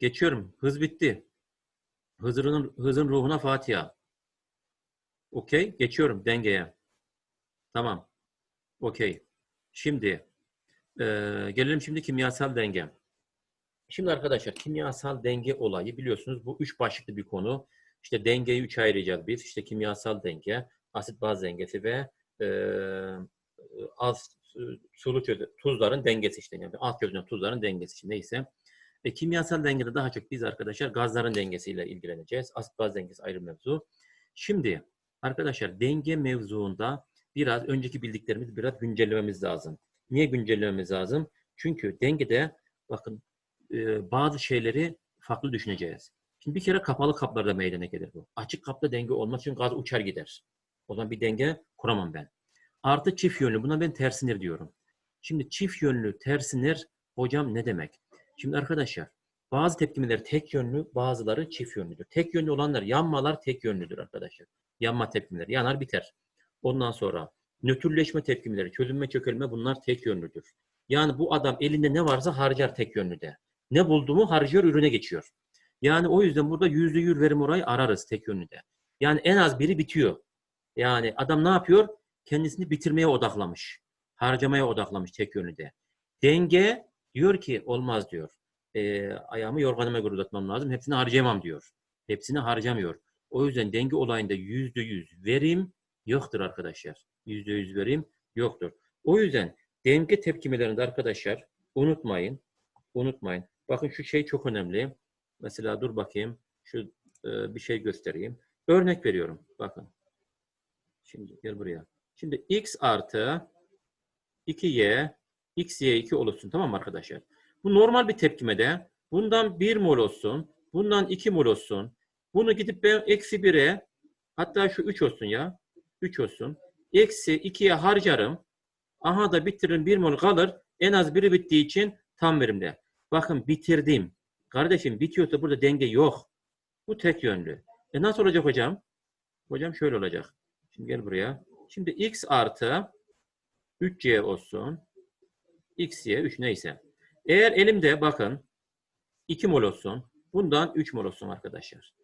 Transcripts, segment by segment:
Geçiyorum. Hız bitti. Hızır'ın hızın ruhuna Fatiha. Okey. Geçiyorum dengeye. Tamam. Okey. Şimdi e, gelelim şimdi kimyasal denge. Şimdi arkadaşlar kimyasal denge olayı biliyorsunuz bu üç başlıklı bir konu. İşte dengeyi üç ayıracağız biz. İşte kimyasal denge, asit baz dengesi ve e, az e, sulu çöz- tuzların dengesi işte. Yani alt çözünen tuzların dengesi işte neyse. E, kimyasal dengede daha çok biz arkadaşlar gazların dengesiyle ilgileneceğiz. Asit baz dengesi ayrı mevzu. Şimdi arkadaşlar denge mevzuunda biraz önceki bildiklerimizi biraz güncellememiz lazım. Niye güncellememiz lazım? Çünkü dengede bakın e, bazı şeyleri farklı düşüneceğiz. Şimdi bir kere kapalı kaplarda meydana gelir bu. Açık kapta denge olmaz için gaz uçar gider. O zaman bir denge kuramam ben. Artı çift yönlü. Buna ben tersinir diyorum. Şimdi çift yönlü tersinir hocam ne demek? Şimdi arkadaşlar bazı tepkimeler tek yönlü, bazıları çift yönlüdür. Tek yönlü olanlar yanmalar tek yönlüdür arkadaşlar. Yanma tepkimeleri yanar biter. Ondan sonra nötrleşme tepkimeleri, çözünme çökelme bunlar tek yönlüdür. Yani bu adam elinde ne varsa harcar tek yönlüde. Ne buldu mu harcıyor ürüne geçiyor. Yani o yüzden burada yüzde yüz verim orayı ararız tek yönlüde. Yani en az biri bitiyor. Yani adam ne yapıyor? Kendisini bitirmeye odaklamış. Harcamaya odaklamış tek yönlüde. Denge diyor ki olmaz diyor. Ee, ayağımı yorganıma göre uzatmam lazım. Hepsini harcayamam diyor. Hepsini harcamıyor. O yüzden denge olayında yüzde yüz verim yoktur arkadaşlar. Yüzde yüz verim yoktur. O yüzden denge tepkimelerinde arkadaşlar unutmayın. Unutmayın. Bakın şu şey çok önemli. Mesela dur bakayım. Şu e, bir şey göstereyim. Örnek veriyorum. Bakın. Şimdi gel buraya. Şimdi x artı 2y x y 2 oluşsun. Tamam mı arkadaşlar? Bu normal bir tepkimede bundan 1 mol olsun. Bundan 2 mol olsun. Bunu gidip ben eksi 1'e hatta şu 3 olsun ya. 3 olsun. Eksi 2'ye harcarım. Aha da bitiririm 1 mol kalır. En az biri bittiği için tam verimde. Bakın bitirdim. Kardeşim bitiyorsa burada denge yok. Bu tek yönlü. E nasıl olacak hocam? Hocam şöyle olacak. Şimdi gel buraya. Şimdi x artı 3y olsun. X, y, 3 neyse. Eğer elimde bakın 2 mol olsun. Bundan 3 mol olsun arkadaşlar.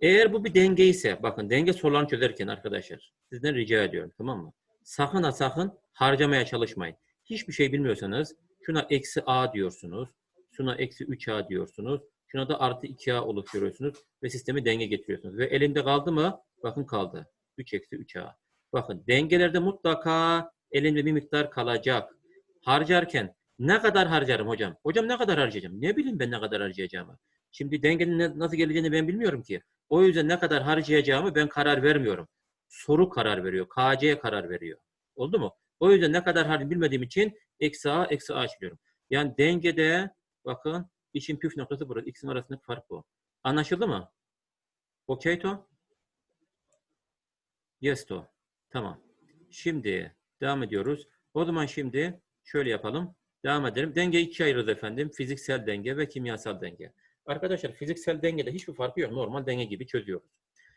Eğer bu bir denge ise bakın denge sorularını çözerken arkadaşlar sizden rica ediyorum tamam mı? Sakın ha sakın harcamaya çalışmayın. Hiçbir şey bilmiyorsanız şuna eksi a diyorsunuz. Şuna eksi 3a diyorsunuz. Şuna da artı 2a oluşturuyorsunuz ve sistemi denge getiriyorsunuz. Ve elimde kaldı mı? Bakın kaldı. 3 eksi 3a. Bakın dengelerde mutlaka elimde bir miktar kalacak. Harcarken ne kadar harcarım hocam? Hocam ne kadar harcayacağım? Ne bileyim ben ne kadar harcayacağımı. Şimdi dengenin nasıl geleceğini ben bilmiyorum ki. O yüzden ne kadar harcayacağımı ben karar vermiyorum. Soru karar veriyor. KC karar veriyor. Oldu mu? O yüzden ne kadar harcayacağımı bilmediğim için eksi a eksi a çıkıyorum. Yani dengede bakın işin püf noktası burası. İkisinin arasındaki fark bu. Anlaşıldı mı? Okey to? Yes to. Tamam. Şimdi devam ediyoruz. O zaman şimdi şöyle yapalım. Devam edelim. Denge ikiye ayırırız efendim. Fiziksel denge ve kimyasal denge. Arkadaşlar fiziksel dengede hiçbir farkı yok. Normal denge gibi çözüyoruz.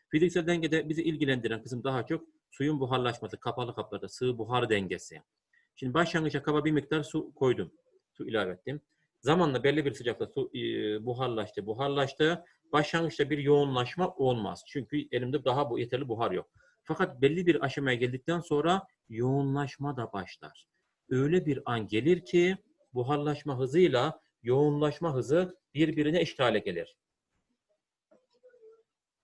Fiziksel dengede bizi ilgilendiren kısım daha çok suyun buharlaşması, kapalı kaplarda sığ buhar dengesi. Şimdi başlangıçta kaba bir miktar su koydum. Su ilave ettim. Zamanla belli bir sıcaklıkta su e, buharlaştı, buharlaştı. Başlangıçta bir yoğunlaşma olmaz. Çünkü elimde daha bu yeterli buhar yok. Fakat belli bir aşamaya geldikten sonra yoğunlaşma da başlar. Öyle bir an gelir ki buharlaşma hızıyla yoğunlaşma hızı birbirine eşit hale gelir.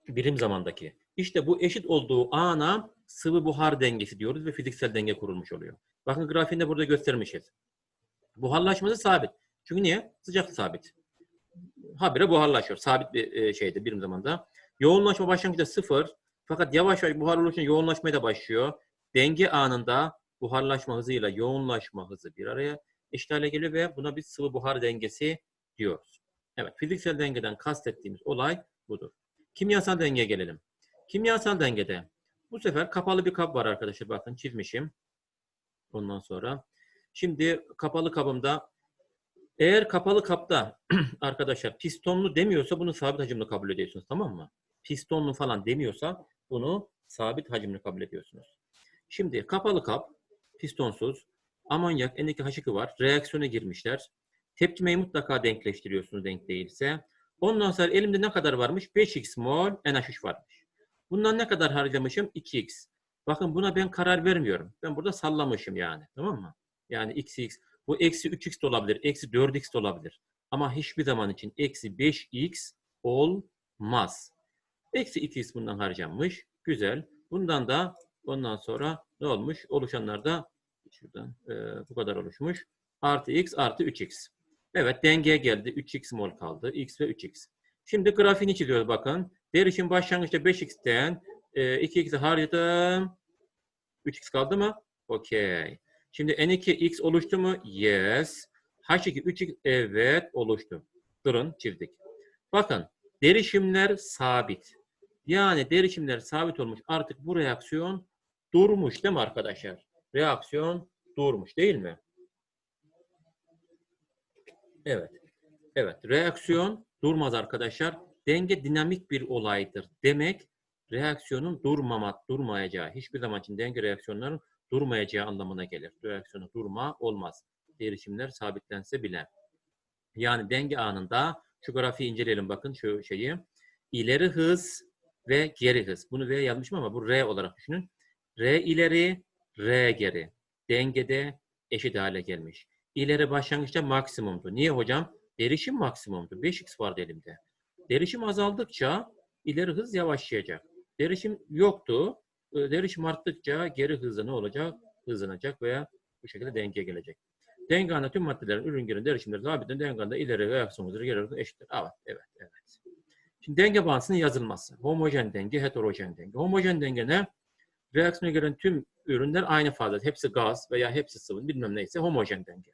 Birim zamandaki. İşte bu eşit olduğu ana sıvı buhar dengesi diyoruz ve fiziksel denge kurulmuş oluyor. Bakın grafiğinde burada göstermişiz. Buharlaşması sabit. Çünkü niye? Sıcaklık sabit. Habire buharlaşıyor. Sabit bir e, şeyde birim zamanda. Yoğunlaşma başlangıçta sıfır. Fakat yavaş yavaş buhar oluşunca yoğunlaşmaya da başlıyor. Denge anında buharlaşma hızıyla yoğunlaşma hızı bir araya eşit hale geliyor ve buna biz sıvı buhar dengesi diyoruz. Evet, fiziksel dengeden kastettiğimiz olay budur. Kimyasal dengeye gelelim. Kimyasal dengede bu sefer kapalı bir kap var arkadaşlar. Bakın çizmişim. Ondan sonra. Şimdi kapalı kabımda eğer kapalı kapta arkadaşlar pistonlu demiyorsa bunu sabit hacimli kabul ediyorsunuz. Tamam mı? Pistonlu falan demiyorsa bunu sabit hacimli kabul ediyorsunuz. Şimdi kapalı kap pistonsuz amonyak N2H2 var. Reaksiyona girmişler. Tepkimeyi mutlaka denkleştiriyorsunuz denk değilse. Ondan sonra elimde ne kadar varmış? 5x mol NH3 varmış. Bundan ne kadar harcamışım? 2x. Bakın buna ben karar vermiyorum. Ben burada sallamışım yani. Tamam mı? Yani x, x. Bu eksi 3x de olabilir. Eksi 4x de olabilir. Ama hiçbir zaman için eksi 5x olmaz. Eksi 2x bundan harcanmış. Güzel. Bundan da ondan sonra ne olmuş? Oluşanlar da şuradan e, bu kadar oluşmuş. Artı x artı 3x. Evet dengeye geldi. 3x mol kaldı. x ve 3x. Şimdi grafiğini çiziyoruz bakın. Derişim başlangıçta 5x'ten e, 2x'i harcadım. 3x kaldı mı? Okey. Şimdi N2 x oluştu mu? Yes. H2 3x evet oluştu. Durun çizdik. Bakın derişimler sabit. Yani derişimler sabit olmuş. Artık bu reaksiyon durmuş değil mi arkadaşlar? Reaksiyon durmuş değil mi? Evet. Evet. Reaksiyon durmaz arkadaşlar. Denge dinamik bir olaydır. Demek reaksiyonun durmama, durmayacağı, hiçbir zaman için denge reaksiyonların durmayacağı anlamına gelir. Reaksiyonu durma olmaz. Derişimler sabitlense bile. Yani denge anında şu grafiği inceleyelim bakın şu şeyi. İleri hız ve geri hız. Bunu V yazmışım ama bu R olarak düşünün. R ileri, R geri. Dengede eşit hale gelmiş. İleri başlangıçta maksimumdu. Niye hocam? Derişim maksimumdu. 5x vardı elimde. Derişim azaldıkça ileri hız yavaşlayacak. Derişim yoktu. Derişim arttıkça geri hızı ne olacak? Hızlanacak veya bu şekilde dengeye gelecek. Denge anında tüm maddelerin ürün geri derişimleri sabitlen denge anında ileri reaksiyon hızı geri eşittir. Evet, evet, evet. Şimdi denge bağıntısının yazılması. Homojen denge, heterojen denge. Homojen denge ne? Reaksiyona giren tüm ürünler aynı fazla. Hepsi gaz veya hepsi sıvı bilmem neyse homojen denge.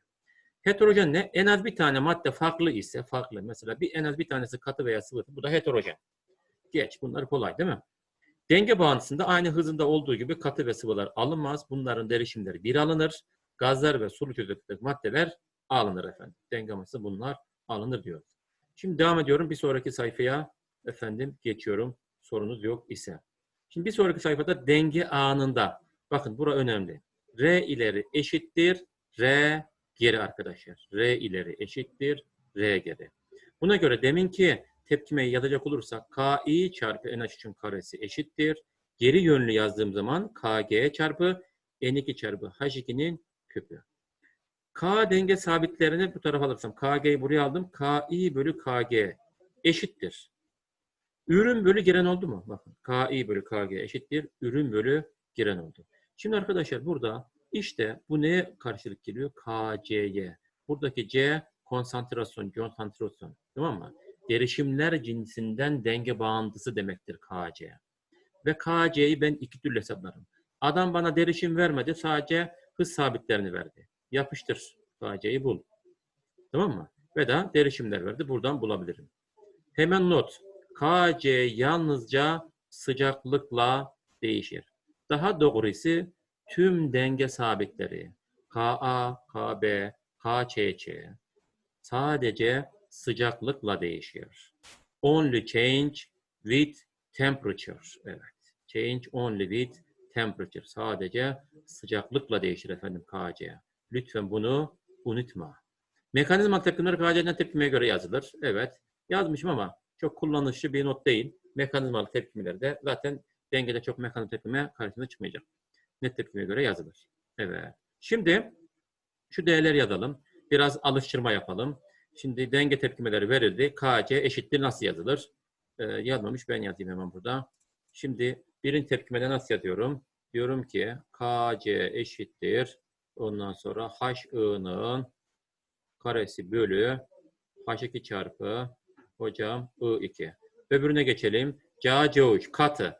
Heterojen ne? En az bir tane madde farklı ise farklı. Mesela bir en az bir tanesi katı veya sıvı. Bu da heterojen. Geç. Bunlar kolay değil mi? Denge bağıntısında aynı hızında olduğu gibi katı ve sıvılar alınmaz. Bunların derişimleri bir alınır. Gazlar ve sulu çözüklük maddeler alınır efendim. Denge bağıntısı bunlar alınır diyoruz. Şimdi devam ediyorum. Bir sonraki sayfaya efendim geçiyorum. Sorunuz yok ise. Şimdi bir sonraki sayfada denge anında. Bakın bura önemli. R ileri eşittir. R geri arkadaşlar. R ileri eşittir. R geri. Buna göre deminki tepkimeyi yazacak olursak KI çarpı NH3'ün karesi eşittir. Geri yönlü yazdığım zaman KG çarpı N2 çarpı H2'nin küpü. K denge sabitlerini bu tarafa alırsam KG'yi buraya aldım. KI bölü KG eşittir. Ürün bölü giren oldu mu? Bakın KI bölü KG eşittir. Ürün bölü giren oldu. Şimdi arkadaşlar burada işte bu neye karşılık geliyor? KC'ye. Buradaki C konsantrasyon, konsantrasyon. Tamam mı? Derişimler cinsinden denge bağıntısı demektir KC. Ve KC'yi ben iki türlü hesaplarım. Adam bana derişim vermedi. Sadece hız sabitlerini verdi. Yapıştır. KC'yi bul. Tamam mı? Ve da derişimler verdi. Buradan bulabilirim. Hemen not. KC yalnızca sıcaklıkla değişir. Daha doğrusu tüm denge sabitleri Ka, Kb, Kçç sadece sıcaklıkla değişiyor. Only change with temperature. Evet. Change only with temperature. Sadece sıcaklıkla değişir efendim Kc. Lütfen bunu unutma. Mekanizma takımları KC'den tepkimeye göre yazılır. Evet. Yazmışım ama çok kullanışlı bir not değil. Mekanizmalı tepkimelerde zaten dengede çok mekanizma tepkime karşısına çıkmayacak. Net tepkimeye göre yazılır. Evet. Şimdi şu değerleri yazalım. Biraz alıştırma yapalım. Şimdi denge tepkimeleri verildi. KC eşittir nasıl yazılır? Ee, yazmamış ben yazayım hemen burada. Şimdi birinci tepkimede nasıl yazıyorum? Diyorum ki KC eşittir. Ondan sonra HI'nin karesi bölü H2 çarpı hocam I2. Öbürüne geçelim. CA3 katı.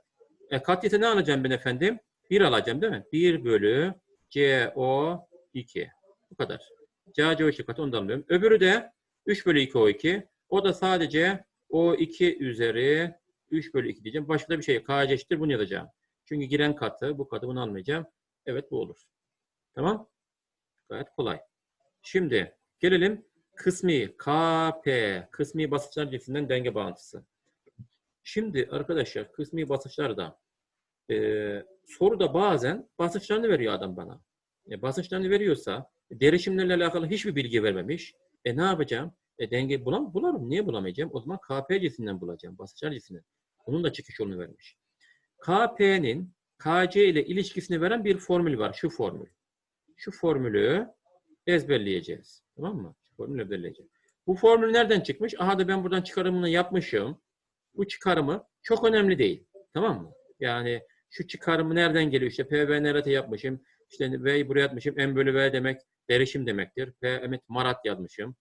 E, kat ise ne alacağım ben efendim? 1 alacağım değil mi? 1 bölü CO2. Bu kadar. CA3 katı onu da alıyorum. Öbürü de 3 bölü 2 O2. O da sadece O2 üzeri 3 bölü 2 diyeceğim. Başka da bir şey. KC eşittir bunu yazacağım. Çünkü giren katı, bu katı bunu almayacağım. Evet bu olur. Tamam. Gayet kolay. Şimdi gelelim kısmi KP, kısmi basınçlar cinsinden denge bağıntısı. Şimdi arkadaşlar kısmi basınçlarda e, soruda bazen basınçlarını veriyor adam bana. E, basınçlarını veriyorsa derişimlerle alakalı hiçbir bilgi vermemiş. E ne yapacağım? E denge bulam bularım. Niye bulamayacağım? O zaman KP cinsinden bulacağım. Basınçlar cinsinden. Bunun da çıkış yolunu vermiş. KP'nin KC ile ilişkisini veren bir formül var. Şu formül. Şu formülü ezberleyeceğiz. Tamam mı? Şu formülü ezberleyeceğiz. Bu formül nereden çıkmış? Aha da ben buradan çıkarımını yapmışım. Bu çıkarımı çok önemli değil. Tamam mı? Yani şu çıkarımı nereden geliyor? İşte P, V, NRT yapmışım. İşte V'yi buraya atmışım. M bölü V demek derişim demektir. P, evet marat yazmışım.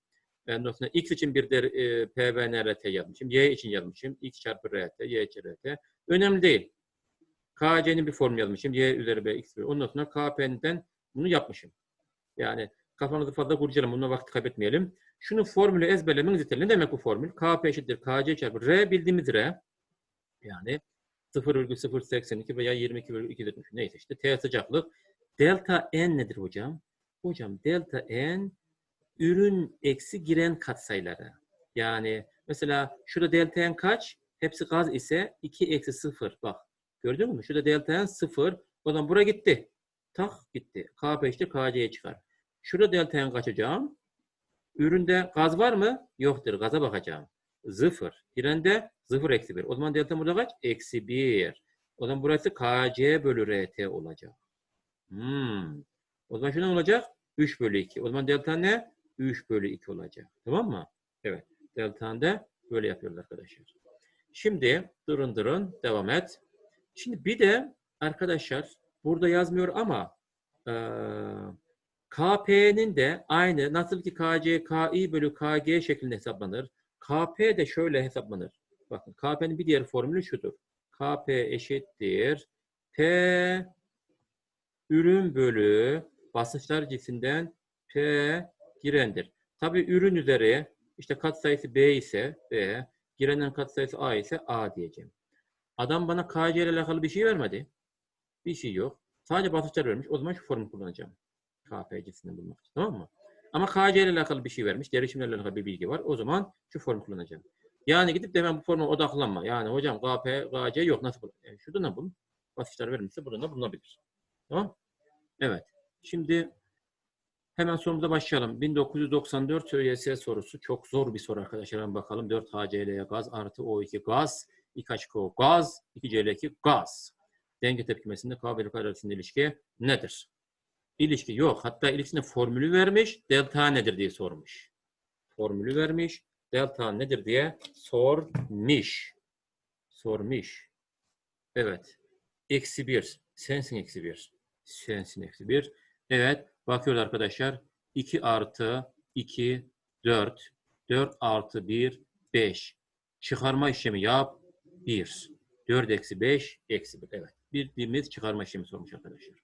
Ondan sonra X için bir der, e, P, V, NRT yazmışım. Y için yazmışım. X çarpı RT, Y çarpı RT. Önemli değil. KC'nin bir formül yazmışım. Y üzeri B, X üzeri. Ondan sonra KP'den bunu yapmışım. Yani kafanızı fazla kurcalamayın. Bununla vakit kaybetmeyelim. Şunu formülü ezberlemeniz yeterli. Ne demek bu formül? KP eşittir KC çarpı R bildiğimiz R. Yani 0,082 veya 22,2 neyse işte T sıcaklık. Delta N nedir hocam? Hocam delta N ürün eksi giren katsayıları. Yani mesela şurada delta N kaç? Hepsi gaz ise 2 eksi 0. Bak gördün mü? Şurada delta N 0. O zaman buraya gitti. Tak gitti. KP işte KC'ye çıkar. Şurada delta N kaçacağım. Üründe gaz var mı? Yoktur. Gaza bakacağım. Sıfır. Girende sıfır eksi bir. O zaman delta burada kaç? Eksi bir. O zaman burası KC bölü RT olacak. Hmm. O zaman şu ne olacak? 3 bölü 2. O zaman delta ne? 3 bölü 2 olacak. Tamam mı? Evet. Delta da böyle yapıyoruz arkadaşlar. Şimdi durun durun devam et. Şimdi bir de arkadaşlar burada yazmıyor ama eee KP'nin de aynı nasıl ki KC, KI bölü KG şeklinde hesaplanır. KP de şöyle hesaplanır. Bakın KP'nin bir diğer formülü şudur. KP eşittir. P ürün bölü basınçlar cinsinden P girendir. Tabi ürün üzeri işte katsayısı B ise B, girenden katsayısı A ise A diyeceğim. Adam bana KC ile alakalı bir şey vermedi. Bir şey yok. Sadece basınçlar vermiş. O zaman şu formülü kullanacağım. KP cinsinden bulmak için. Tamam mı? Ama KC ile alakalı bir şey vermiş. Derişimle alakalı bir bilgi var. O zaman şu formu kullanacağım. Yani gidip de hemen bu forma odaklanma. Yani hocam KP, KC yok. Nasıl bul? Yani şurada ne bulun? Basınçlar verilmişse buradan da bulunabilir. Tamam? Evet. Şimdi hemen sorumuza başlayalım. 1994 ÖYS sorusu. Çok zor bir soru arkadaşlar. Hemen bakalım. 4 HCl gaz artı O2 gaz. 2 H2O gaz. 2 Cl2 gaz. Denge tepkimesinde K ve arasında ilişki nedir? İlişki yok. Hatta ilişkisinde formülü vermiş. Delta nedir diye sormuş. Formülü vermiş. Delta nedir diye sormuş. Sormuş. Evet. Eksi bir. Sensin eksi bir. Sensin eksi bir. Evet. Bakıyoruz arkadaşlar. 2 artı 2, 4. 4 artı 1, 5. Çıkarma işlemi yap. 1. 4 eksi 5, eksi 1. Evet. Bildiğimiz çıkarma işlemi sormuş arkadaşlar.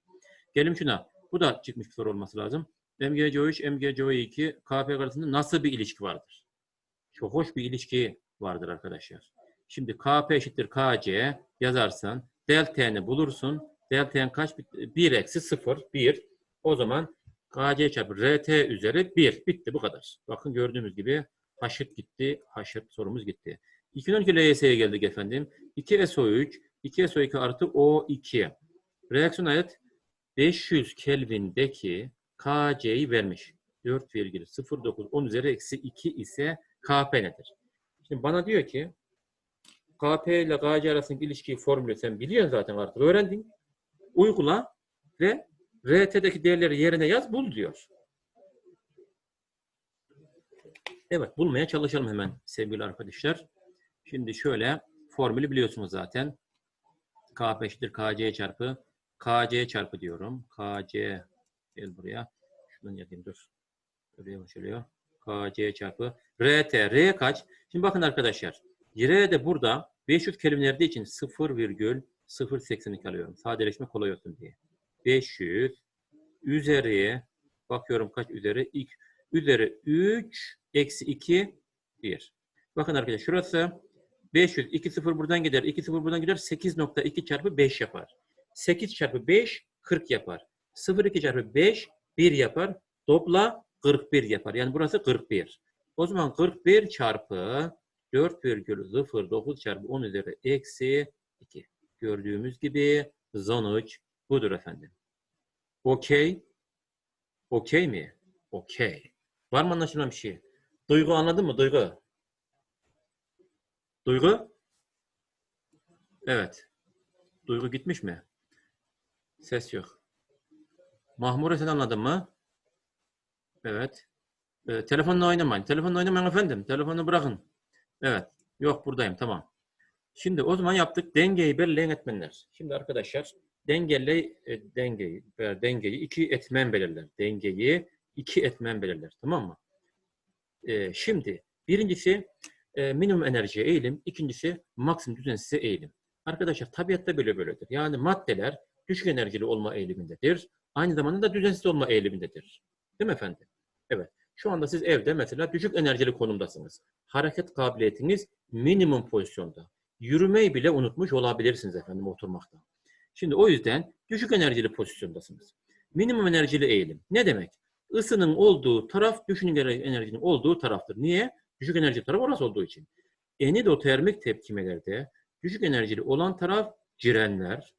Gelelim şuna. Bu da çıkmış bir soru olması lazım. MgCO3, MgCO2, KP arasında nasıl bir ilişki vardır? Çok hoş bir ilişki vardır arkadaşlar. Şimdi KP eşittir KC yazarsan delta'nı bulursun. Delta'nın kaç? 1 eksi 0, 1. O zaman KC çarpı RT üzeri 1. Bitti bu kadar. Bakın gördüğünüz gibi haşırt gitti. Haşırt sorumuz gitti. 2012 LYS'ye geldik efendim. 2SO3, 2SO2 artı O2. Reaksiyon ayet 500 Kelvin'deki KC'yi vermiş. 4,09 10 üzeri eksi 2 ise KP nedir? Şimdi bana diyor ki KP ile KC arasındaki ilişkiyi formülü sen biliyorsun zaten artık öğrendin. Uygula ve RT'deki değerleri yerine yaz bul diyor. Evet bulmaya çalışalım hemen sevgili arkadaşlar. Şimdi şöyle formülü biliyorsunuz zaten. KP eşittir KC çarpı KC çarpı diyorum. KC gel buraya. Şuradan yazayım dur. Şuraya başlıyor. KC çarpı RT. R kaç? Şimdi bakın arkadaşlar. R de burada 500 Kelvinlerde için 0,082 alıyorum. Sadeleşme kolay olsun diye. 500 üzeri bakıyorum kaç üzeri? 2, üzeri 3 eksi 2 1. Bakın arkadaşlar şurası 500 2 0 buradan gider. 2 0 buradan gider. 8.2 çarpı 5 yapar. 8 çarpı 5 40 yapar. 0,2 çarpı 5 1 yapar. Topla 41 yapar. Yani burası 41. O zaman 41 çarpı 4,09 çarpı 10 üzeri eksi 2. Gördüğümüz gibi sonuç budur efendim. Okey. Okey mi? Okey. Var mı anlaşılan bir şey? Duygu anladın mı? Duygu. Duygu? Evet. Duygu gitmiş mi? Ses yok. Mahmure sen anladın mı? Evet. Ee, telefonla oynamayın. Telefonla oynamayın efendim. Telefonu bırakın. Evet. Yok buradayım. Tamam. Şimdi o zaman yaptık. Dengeyi belirleyen etmenler. Şimdi arkadaşlar dengeli e, dengeyi veya dengeyi iki etmen belirler. Dengeyi iki etmen belirler. Tamam mı? Ee, şimdi birincisi e, minimum enerjiye eğilim. ikincisi maksimum düzensize eğilim. Arkadaşlar tabiatta böyle böyledir. Yani maddeler düşük enerjili olma eğilimindedir. Aynı zamanda da düzensiz olma eğilimindedir. Değil mi efendim? Evet. Şu anda siz evde mesela düşük enerjili konumdasınız. Hareket kabiliyetiniz minimum pozisyonda. Yürümeyi bile unutmuş olabilirsiniz efendim oturmakta. Şimdi o yüzden düşük enerjili pozisyondasınız. Minimum enerjili eğilim. Ne demek? Isının olduğu taraf düşük enerjinin olduğu taraftır. Niye? Düşük enerjili taraf orası olduğu için. Enidotermik tepkimelerde düşük enerjili olan taraf cirenler,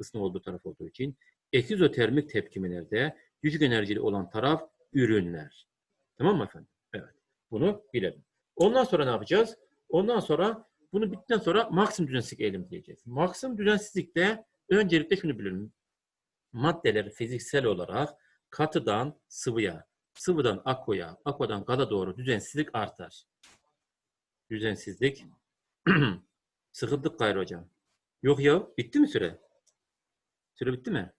ısının olduğu taraf olduğu için. Ekizotermik tepkimelerde düşük enerjili olan taraf ürünler. Tamam mı efendim? Evet. Bunu bilelim. Ondan sonra ne yapacağız? Ondan sonra bunu bittikten sonra maksimum düzensizlik eğilim diyeceğiz. Maksimum düzensizlikte öncelikle şunu bilelim. Maddeler fiziksel olarak katıdan sıvıya, sıvıdan aquaya, aquadan gaza doğru düzensizlik artar. Düzensizlik. Sıkıldık gayrı hocam. Yok ya, bitti mi süre? Süre bitti mi?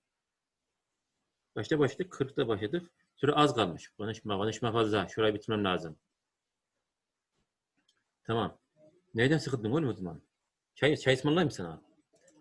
Kaçta başladık? 40'ta başladık. Süre az kalmış. Konuşma, konuşma fazla. Şurayı bitirmem lazım. Tamam. Neyden sıkıldın oğlum o zaman? Çay, çay ısmarlayayım sana?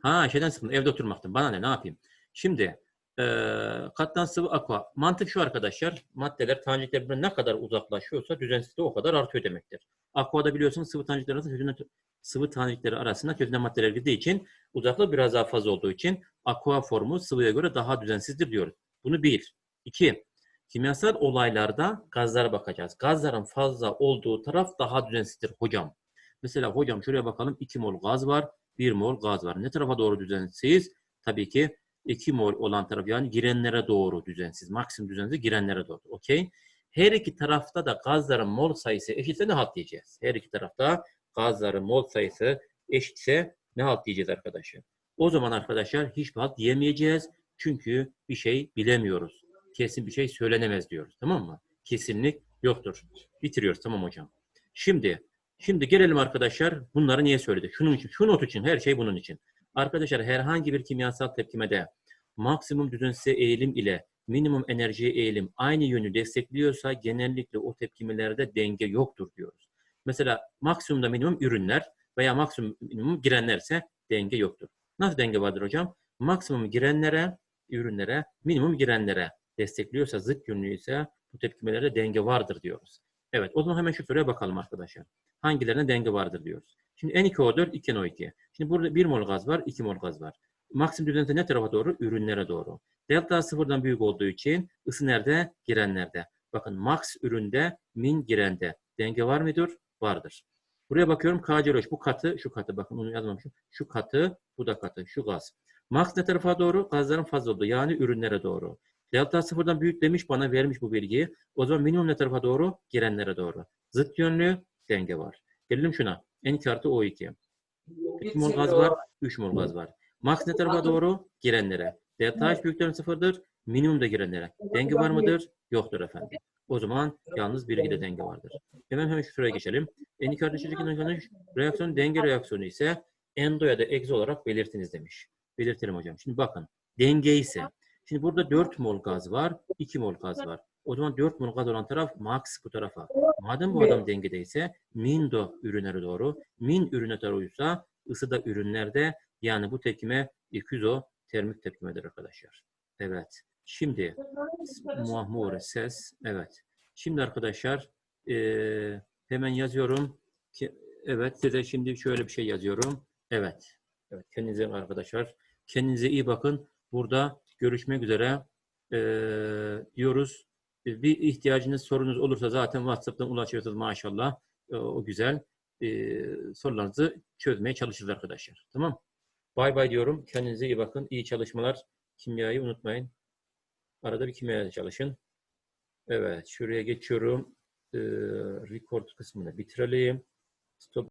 Ha şeyden sıkıldım. Evde oturmaktan. Bana ne? Ne yapayım? Şimdi eee kattan sıvı aqua. Mantık şu arkadaşlar. Maddeler tanecikler birbirine ne kadar uzaklaşıyorsa düzensizliği o kadar artıyor demektir. Aqua'da biliyorsunuz sıvı tanecikler arasında çözünen, sıvı tanecikleri arasında çözünen maddeler girdiği için uzaklığı biraz daha fazla olduğu için aqua formu sıvıya göre daha düzensizdir diyoruz. Bunu bir. İki. Kimyasal olaylarda gazlara bakacağız. Gazların fazla olduğu taraf daha düzensizdir hocam. Mesela hocam şuraya bakalım 2 mol gaz var, 1 mol gaz var. Ne tarafa doğru düzensiz? Tabii ki 2 mol olan taraf yani girenlere doğru düzensiz. Maksimum düzensiz girenlere doğru. Okey. Her iki tarafta da gazların mol sayısı eşitse ne halt diyeceğiz? Her iki tarafta gazların mol sayısı eşitse ne halt diyeceğiz arkadaşlar? O zaman arkadaşlar hiçbir halt diyemeyeceğiz. Çünkü bir şey bilemiyoruz. Kesin bir şey söylenemez diyoruz. Tamam mı? Kesinlik yoktur. Bitiriyoruz. Tamam hocam. Şimdi Şimdi gelelim arkadaşlar. Bunları niye söyledik? Şunun için, şu not için, her şey bunun için. Arkadaşlar herhangi bir kimyasal tepkimede maksimum düzensiz eğilim ile minimum enerjiye eğilim aynı yönü destekliyorsa genellikle o tepkimelerde denge yoktur diyoruz. Mesela maksimumda minimum ürünler veya maksimum minimum girenlerse denge yoktur. Nasıl denge vardır hocam? Maksimum girenlere, ürünlere, minimum girenlere destekliyorsa, zıt yönlü ise bu tepkimelerde denge vardır diyoruz. Evet, o zaman hemen şu soruya bakalım arkadaşlar. Hangilerine denge vardır diyoruz. Şimdi N2O4, 2NO2. Şimdi burada 1 mol gaz var, 2 mol gaz var. Maksimum düzenli ne tarafa doğru? Ürünlere doğru. Delta sıfırdan büyük olduğu için ısı nerede? Girenlerde. Bakın max üründe, min girende. Denge var mıdır? Vardır. Buraya bakıyorum KCROH. Bu katı, şu katı. Bakın onu yazmamışım. Şu katı, bu da katı. Şu gaz. Max ne tarafa doğru? Gazların fazla olduğu. Yani ürünlere doğru. Delta sıfırdan büyük demiş bana vermiş bu bilgiyi. O zaman minimum ne tarafa doğru? Girenlere doğru. Zıt yönlü denge var. Gelelim şuna. N artı O2. 2 mol gaz var, 3 mol gaz var. Max ne tarafa doğru? Girenlere. Delta H büyüklerin sıfırdır. Minimum da girenlere. Denge var mıdır? Yoktur efendim. O zaman yalnız bilgide denge vardır. Hemen hemen şu sıraya geçelim. N2 artı 3 reaksiyon denge reaksiyonu ise endo ya da egzo olarak belirtiniz demiş. Belirtelim hocam. Şimdi bakın. Denge ise Şimdi burada 4 mol gaz var, 2 mol gaz var. O zaman 4 mol gaz olan taraf max bu tarafa. Madem bu adam dengedeyse min do ürünlere doğru, min ürüne doğruysa ısı da ürünlerde yani bu tepkime ikizo termik tepkimedir arkadaşlar. Evet. Şimdi muahmur ses. Evet. Şimdi arkadaşlar eee, hemen yazıyorum. Ki, evet size şimdi şöyle bir şey yazıyorum. Evet. Evet. Kendinize arkadaşlar. Kendinize iyi bakın. Burada görüşmek üzere eee, diyoruz. Bir ihtiyacınız, sorunuz olursa zaten WhatsApp'tan ulaşırsınız maşallah. E, O güzel. Eee, sorularınızı çözmeye çalışırız arkadaşlar. Tamam. Bay bay diyorum. Kendinize iyi bakın. İyi çalışmalar. Kimyayı unutmayın. Arada bir kimyaya çalışın. Evet. Şuraya geçiyorum. e, record kısmını bitirelim. Stop